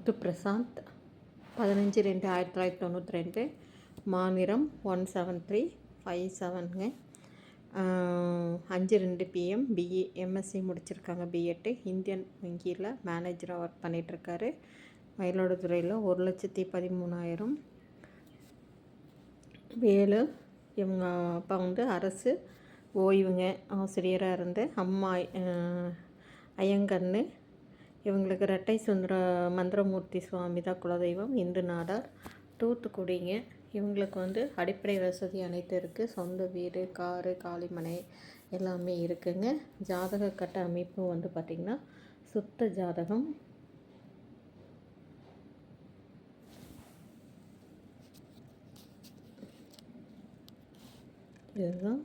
முத்து பிரசாந்த் பதினஞ்சு ரெண்டு ஆயிரத்தி தொள்ளாயிரத்தி தொண்ணூற்றி ரெண்டு மாநிலம் ஒன் செவன் த்ரீ ஃபைவ் செவனுங்க. அஞ்சு ரெண்டு பிஎம் பிஇ எம்எஸ்சி முடிச்சிருக்காங்க பிஎட்டு. இந்தியன் வங்கியில் மேனேஜராக ஒர்க் பண்ணிகிட்ருக்காரு மயிலாடுதுறையில் ஒரு லட்சத்தி பதிமூணாயிரம். வேலு இவங்க அப்பா வந்து அரசு ஓய்வுங்க ஆசிரியராக இருந்து அம்மா ஐயங்கன்னு இவங்களுக்கு ரெட்டை சுந்தர மந்திரமூர்த்தி சுவாமி தான் குலதெய்வம். இந்து நாடார். தூத்துக்குடிங்க. இவங்களுக்கு வந்து அடிப்படை வசதி அனைத்து இருக்குது சொந்த வீடு காரு காளிமனை எல்லாமே இருக்குங்க. ஜாதக கட்ட அமைப்பு வந்து பார்த்திங்கன்னா சுத்த ஜாதகம். இதுதான்.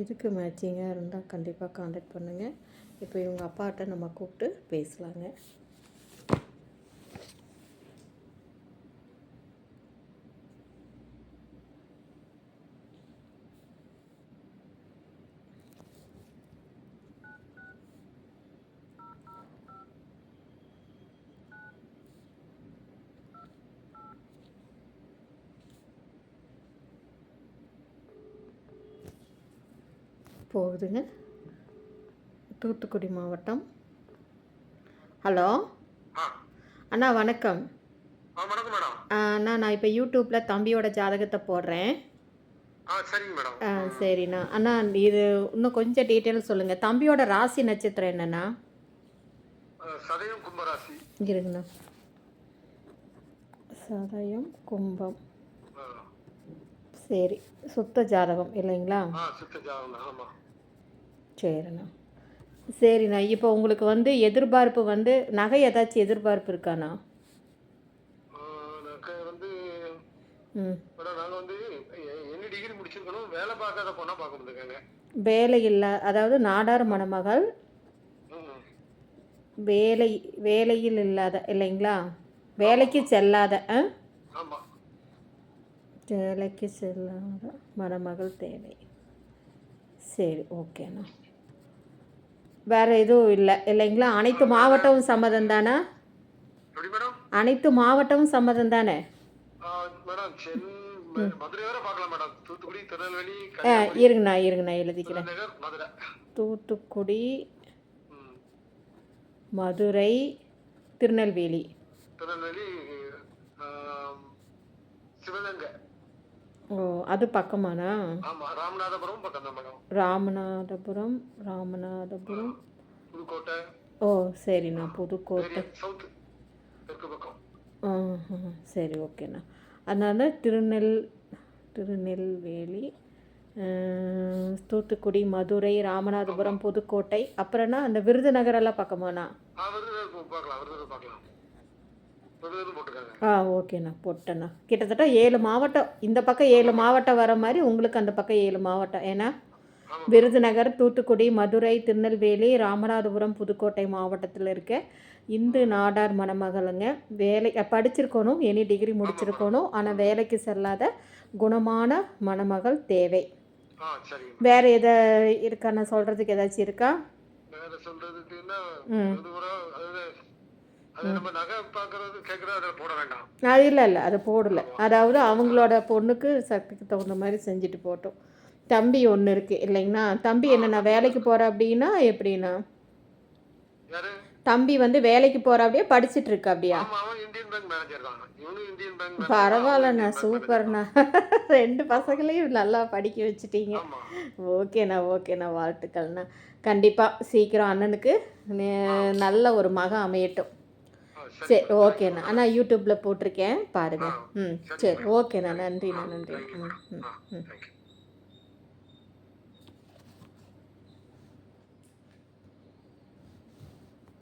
இதுக்கு மேட்சிங்காக இருந்தால் கண்டிப்பாக காண்டாக்ட் பண்ணுங்கள் இப்போ இவங்க அப்பாட்ட நம்ம கூப்பிட்டு பேசலாங்க. போகுதுங்க. தூத்துக்குடி மாவட்டம். ஹலோ? அண்ணா வணக்கம். அண்ணா நான் இப்போ யூடியூப்பில் தம்பியோட ஜாதகத்தை போடுறேன். ஆ சரிண்ணா. அண்ணா இது இன்னும் கொஞ்சம் டீட்டெயில் சொல்லுங்கள் தம்பியோட ராசி நட்சத்திரம் என்னண்ணா? சதயம் கும்பராசி. இருங்கண்ணா சதயம் கும்பம். சரி சுத்த ஜாதகம் இல்லைங்களா? சரிண்ணா. சரிண்ணா. இப்போ உங்களுக்கு வந்து எதிர்பார்ப்பு வந்து நகை ஏதாச்சும் எதிர்பார்ப்பு இருக்காண்ணா? ம். வேலை இல்லா. அதாவது நாடார் மணமகள். வேலை வேலையில் இல்லாத இல்லைங்களா? வேலைக்கு செல்லாத வேலைக்கு செல்லாத மணமகள் தேவை. சரி ஓகேண்ணா. வேறு எதுவும் இல்லை. இல்லைங்களா? அனைத்து மாவட்டமும் சம்மதம் தானே? அனைத்து மாவட்டமும் சம்மதம் தானே? ஆ, இருங்கண்ணா இருங்கண்ணா எழுதிக்கிறேன். தூத்துக்குடி மதுரை திருநெல்வேலி. ஓ அது ஆமாம் ராமநாதபுரம் பக்கம் ராமநாதபுரம் ராமநாதபுரம். புதுக்கோட்டை. ஓ சரிண்ணா புதுக்கோட்டை. சவுத்து தெற்கு பக்கம். சரி ஓகேண்ணா. அதனால் திருநெல் திருநெல்வேலி தூத்துக்குடி மதுரை ராமநாதபுரம் புதுக்கோட்டை. அப்புறம்னா அந்த விருதுநகரெல்லாம் பக்கமாண்ணா? ஆ விருதுநகர் போ- பார்க்கலாம். விருதுநகர் பார்க்கலாம். விருதுநகர் போட்டுருக்காங்க ஆ ஓகேண்ணா போட்டேண்ணா. கிட்டத்தட்ட ஏழு மாவட்டம் இந்த பக்கம் ஏழு மாவட்டம் வர மாதிரி உங்களுக்கு அந்த பக்கம் ஏழு மாவட்டம். ஏன்னா விருதுநகர் தூத்துக்குடி மதுரை திருநெல்வேலி ராமநாதபுரம் புதுக்கோட்டை மாவட்டத்தில் இருக்க இந்து நாடார் மணமகளுங்க. வேலை படிச்சிருக்கணும் எனி டிகிரி முடிச்சிருக்கணும். ஆனால் வேலைக்கு செல்லாத குணமான மணமகள் தேவை. வேறு எதை இருக்கா? நான் சொல்கிறதுக்கு ஏதாச்சும் இருக்கா? அது இல்லை இல்லை அது போடல. அதாவது அவங்களோட பொண்ணுக்கு சக்திக்கு தகுந்த மாதிரி செஞ்சுட்டு போட்டோம். தம்பி ஒன்று இருக்குது இல்லைங்களா? தம்பி என்ன நான் வேலைக்கு போகிறேன் அப்படின்னா எப்படின்னா? தம்பி வந்து வேலைக்கு போகிற அப்படியே படிச்சுட்டு இருக்கா அப்படியா? பரவாயில்லண்ணா சூப்பர்ண்ணா. ரெண்டு பசங்களையும் நல்லா படிக்க வச்சுட்டீங்க. ஓகேண்ணா ஓகேண்ணா வாழ்த்துக்கள்ண்ணா. கண்டிப்பாக சீக்கிரம் அண்ணனுக்கு நல்ல ஒரு மகன் அமையட்டும். சரி ஓகேண்ணா. அண்ணா யூடியூப்பில் போட்டிருக்கேன். பாருங்கள் ம் சரி ஓகேண்ணா. நன்றிண்ணா நன்றி ம் ம் ம்.